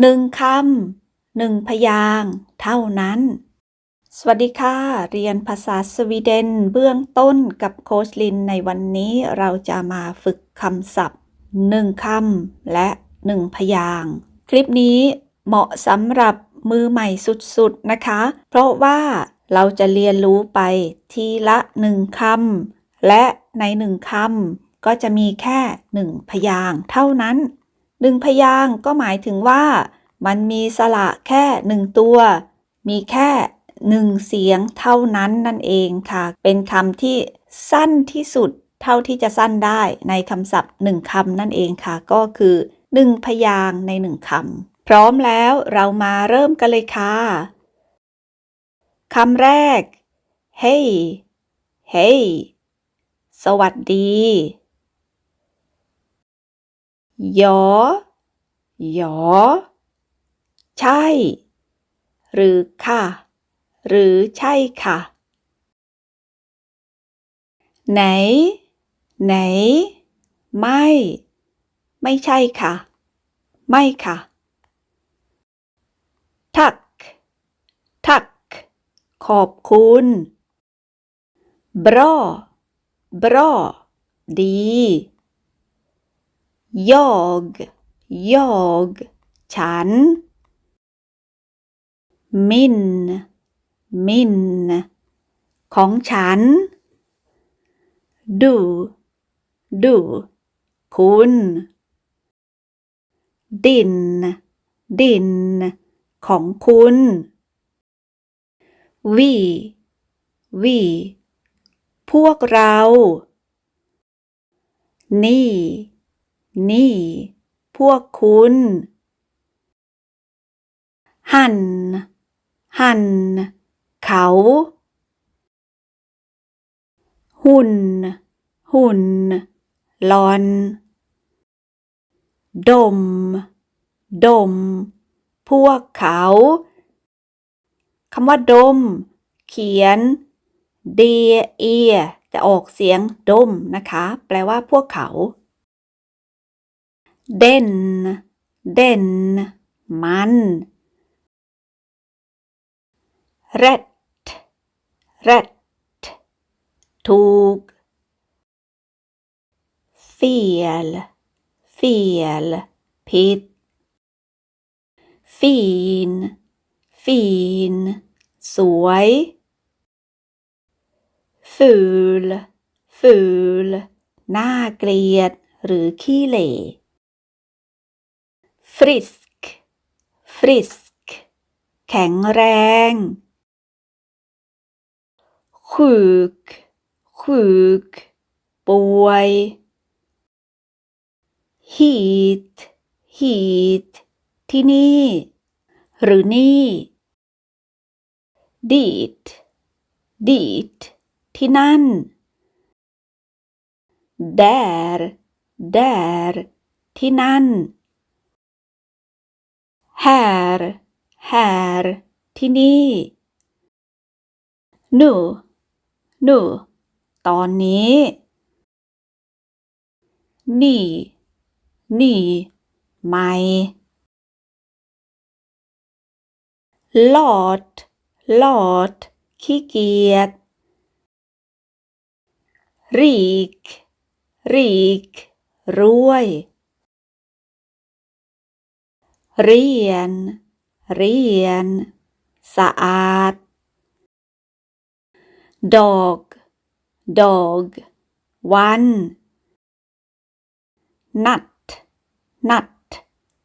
หนึ่งคำหนึ่งพยางเท่านั้น สวัสดีค่ะ เรียนภาษาสวีเดนเบื้องต้นกับโคชลินในวันนี้เราจะมาฝึกคำศัพท์หนึ่งคำและหนึ่งพยางคลิปนี้เหมาะสำหรับมือใหม่สุดๆนะคะ เพราะว่าเราจะเรียนรู้ไปทีละหนึ่งคำและในหนึ่งคำก็จะมีแค่หนึ่งพยางเท่านั้น หนึ่งพยางก็หมายถึงว่า มันมีสระแค่หนึ่งตัว มีแค่หนึ่งเสียงเท่านั้นนั่นเองค่ะ เป็นคำที่สั้นที่สุดเท่าที่จะสั้นได้ในคำศัพท์หนึ่งคำนั่นเองค่ะ ก็คือหนึ่งพยางในหนึ่งคำพร้อมแล้วเรามาเริ่มกันเลยค่ะคำแรก hey hey สวัสดี ยอ หยอ ใช่ หรือค่ะ หรือใช่ค่ะ ไหน ไหน ไม่ ไม่ใช่ค่ะ ไม่ค่ะ ทัก ทัก ขอบคุณบรอบรอดี jag jag ฉัน min min ของฉัน du du คุณ ดิน ดิน ของคุณ we we พวกเรา นี่ นี่ พวกคุณ หัน หัน เขา หุ่น หุ่นลอน ดม ดม พวกเขาคำว่าดม เขียน d e จะออกเสียงดมนะคะ แปลว่าพวกเขา เด่น เด่น มันเร็ดเร็ดถูก fel fel ผิด fin fin สวย ful ful น่าเกลียด หรือขี้เหร่ frisk frisk แข็งแรง sjuk sjuk ป่วย hit hit ที่นี่ หรือนี่ dit dit ที่นั่น där där ที่นั่น här här ที่นี่ nu nu ตอนนี้ นี่นี่ใหม่ลอดลอดขี้เกียจ rik rik รวย เรียน เรียน สะอาด dog dog วันนัดนัด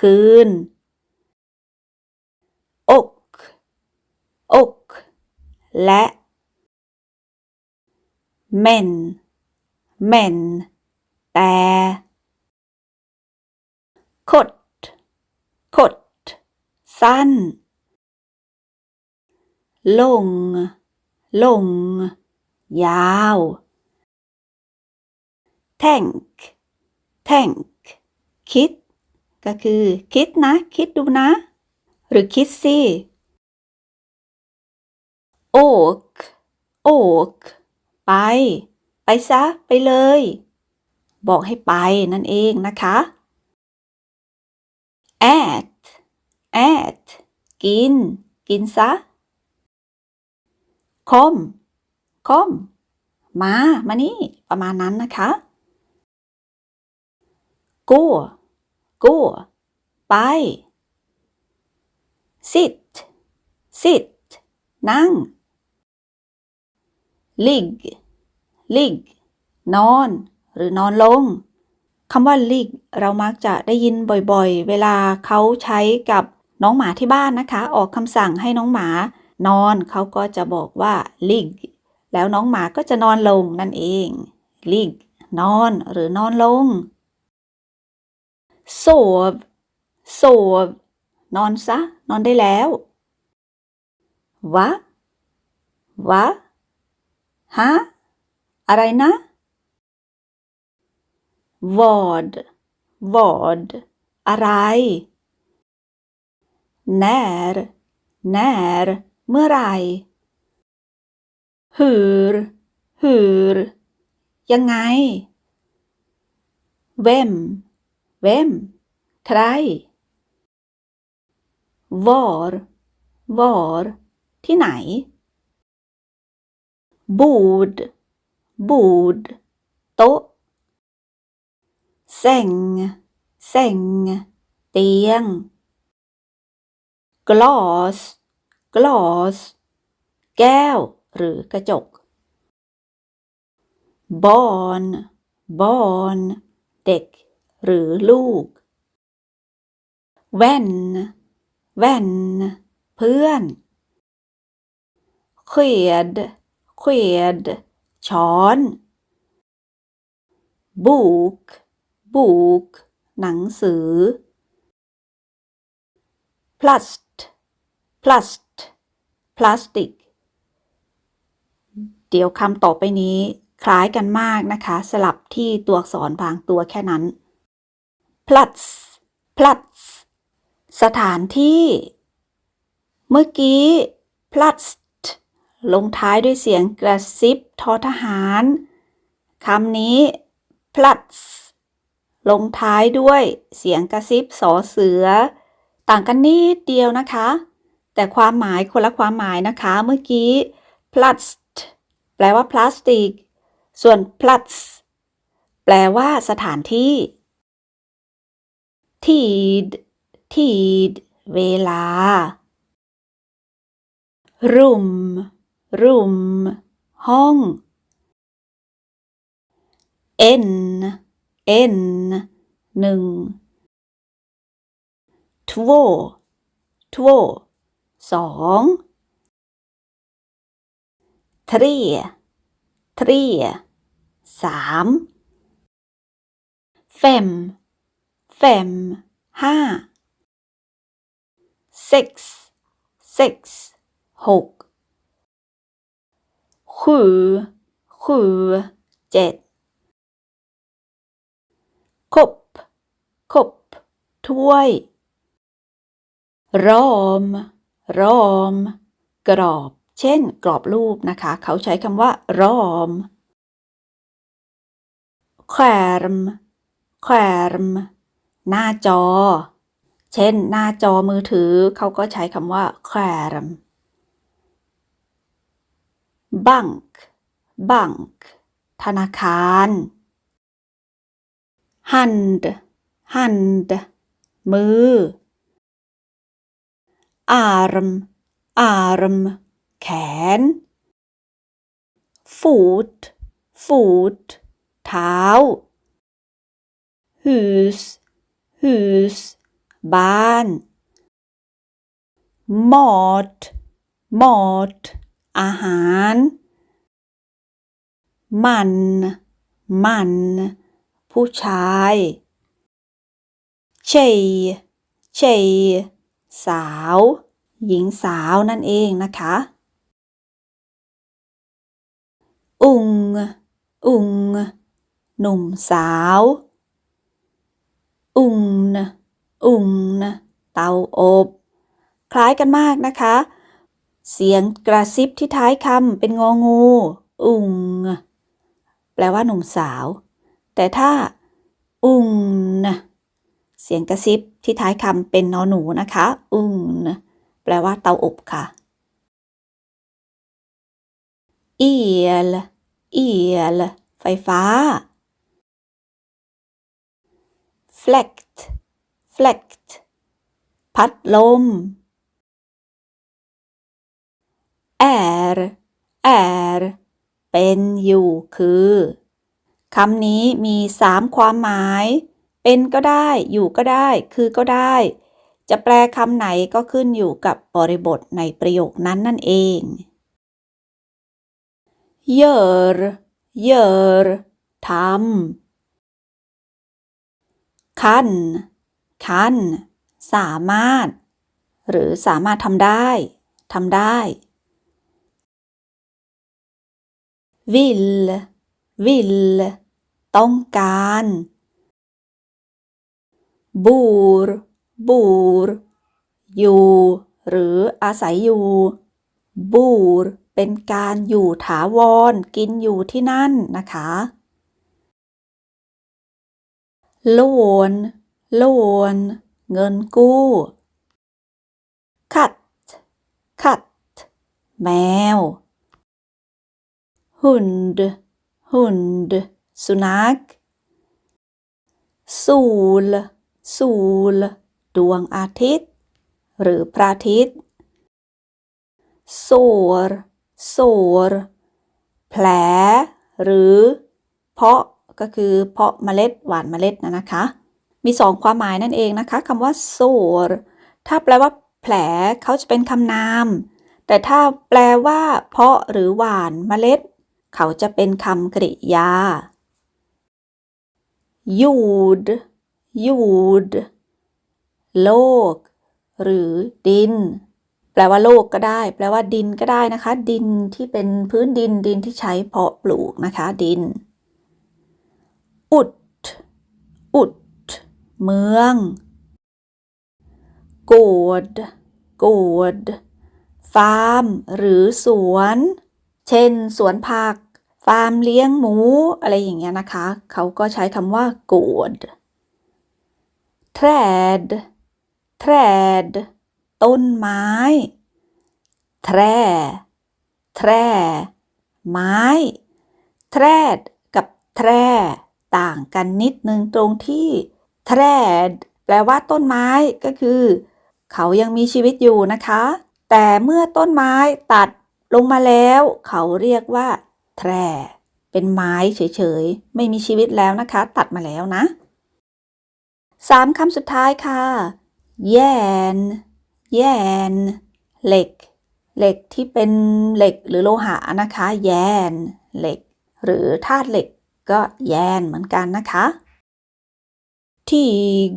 คืนอกอกและเม่นเม่นแต่ คดคด สั้น ลง ลง ยาว tänk tänk คิด ก็คือ คิดนะ คิดดูนะ หรือคิดสิ åk åk ไป ไปซะ ไปเลย บอกให้ไปนั่นเองนะคะ ät กิน กินซะคมคมมา มานี่ ประมาณนั้นนะคะ gå gå ไป sit sit นั่ง lig lig นอน หรือนอนลงคำว่า lig เรามักจะได้ยินบ่อยๆ เวลาเขาใช้กับ น้องหมาที่บ้านนะคะ ออกคำสั่งให้น้องหมานอนเขาก็จะบอกว่า ligg แล้วน้องหมาก็จะนอนลงนั่นเอง ligg นอนหรือนอนลง sov sov นอนซะ นอนได้แล้ว va va ฮะอะไรนะ vad vad อะไร när när เมื่อไหร่ hur hur ยังไง vem vem ใคร var var ที่ไหน bord bord โต๊ะ säng säng เตียง Glass Glass แก้ว หรือกระจก barn barn เด็ก หรือลูกแว่นแว่นเพื่อน sked sked ช้อน Book Book หนังสือ plast plast พลาสติกเดี๋ยวคำต่อไปนี้คล้ายกันมากนะคะ สลับที่ตัวอักษรบางตัวแค่นั้น plus plus สถานที่ เมื่อกี้ plus ลงท้ายด้วยเสียงกระซิบทอทหารคำนี้ plus ลงท้ายด้วยเสียงกระซิบสอเสือ ต่างกันนิดเดียวนะคะ แต่ความหมายคนละความหมายนะคะ เมื่อกี้ plast แปลว่าพลาสติก ส่วน platz แปลว่าสถานที่ tid tid เวลา room room ห้อง n n หนึ่ง two two สอง2 3 3 3 5 5 5 6 6 6 7 7 7คบคบถ้วย รอม ถ้วย ram ram กรอบ เช่น กรอบรูปนะคะ เขาใช้คำว่า ram skärm skärm หน้าจอ เช่น หน้าจอมือถือ เขาก็ใช้คำว่า skärm bank bank ธนาคาร hand hand มือ arm arm แขน foot foot เท้า hus hus บ้าน mot mot อาหาร มัน มัน ผู้ชาย เชยเชย สาว หญิงสาวนั่นเองนะคะอุงอุงหนุ่มสาว อุงนะอุงนะเตาอบ คล้ายกันมากนะคะ เสียงกระซิบที่ท้ายคำเป็นงองู อุงแปลว่าหนุ่มสาว แต่ถ้า อุงนะ เสียงกระซิบที่ท้ายคำเป็นนอหนูนะคะอุงนะแปลว่าเตาอบค่ะ el el ไฟฟ้า fläkt fläkt พัดลม är är เป็นอยู่คือ คำนี้มีสามความหมาย เป็นก็ได้ อยู่ก็ได้ คือก็ได้ จะแปลคำไหนก็ขึ้นอยู่กับบริบทในประโยคนั้นนั่นเอง gör gör ทำ kan kan สามารถ หรือสามารถทำได้ทำได้ vill vill ต้องการ bor bor อยู่ หรืออาศัยอยู่ bor เป็นการอยู่ถาวร กินอยู่ที่นั่นนะคะ lån lån เงินกู้ katt katt แมว hund hund สุนัข sol sol ดวงอาทิตย์ หรือพระอาทิตย์ sår sår แผล หรือ เพาะก็คือเพาะเมล็ดหวานเมล็ดนะนะคะ มีสองความหมายนั่นเองนะคะคำว่า sår ถ้าแปลว่า แผลเขาจะเป็นคำนาม แต่ถ้าแปลว่า เพาะหรือหวานเมล็ด เขาจะเป็นคำกริยา jord jord โลก หรือดิน แปลว่าโลกก็ได้ แปลว่าดินก็ได้นะคะ ดินที่เป็นพื้นดินดินที่ใช้เพาะปลูกนะคะ ดิน อุด อุด เมืองโกดโกดฟาร์ม หรือสวน เช่น สวนผัก ฟาร์มเลี้ยงหมู อะไรอย่างเงี้ยนะคะ เขาก็ใช้คำว่าโกด träd träd ต้นไม้ trä trä ไม้ träd กับ trä ต่างกันนิดนึงตรงที่ träd แปลว่าต้นไม้ก็คือ เขายังมีชีวิตอยู่นะคะ แต่เมื่อต้นไม้ตัดลงมาแล้ว เขาเรียกว่า แทรเป็นไม้เฉยๆ ไม่มีชีวิตแล้วนะคะ ตัดมาแล้วนะ สามคำสุดท้ายค่ะ แยน แยน เหล็ก เหล็กที่เป็นเหล็กหรือโลหะนะคะ แยน เหล็ก หรือธาตุเหล็กก็แยนเหมือนกันนะคะ ทีก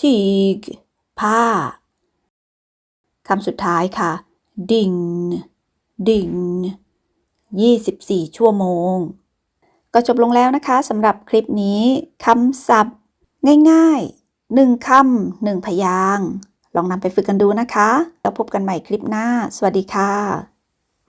ทีก ผ้า คำสุดท้ายค่ะ ดิ่งดิ่ง24 ชั่วโมง ก็จบลงแล้วนะคะสำหรับคลิปนี้คำศัพท์ ง่ายๆหนึ่งคำหนึ่งพยางลองนำไปฝึกกันดูนะคะ แล้วพบกันใหม่คลิปหน้า สวัสดีค่ะ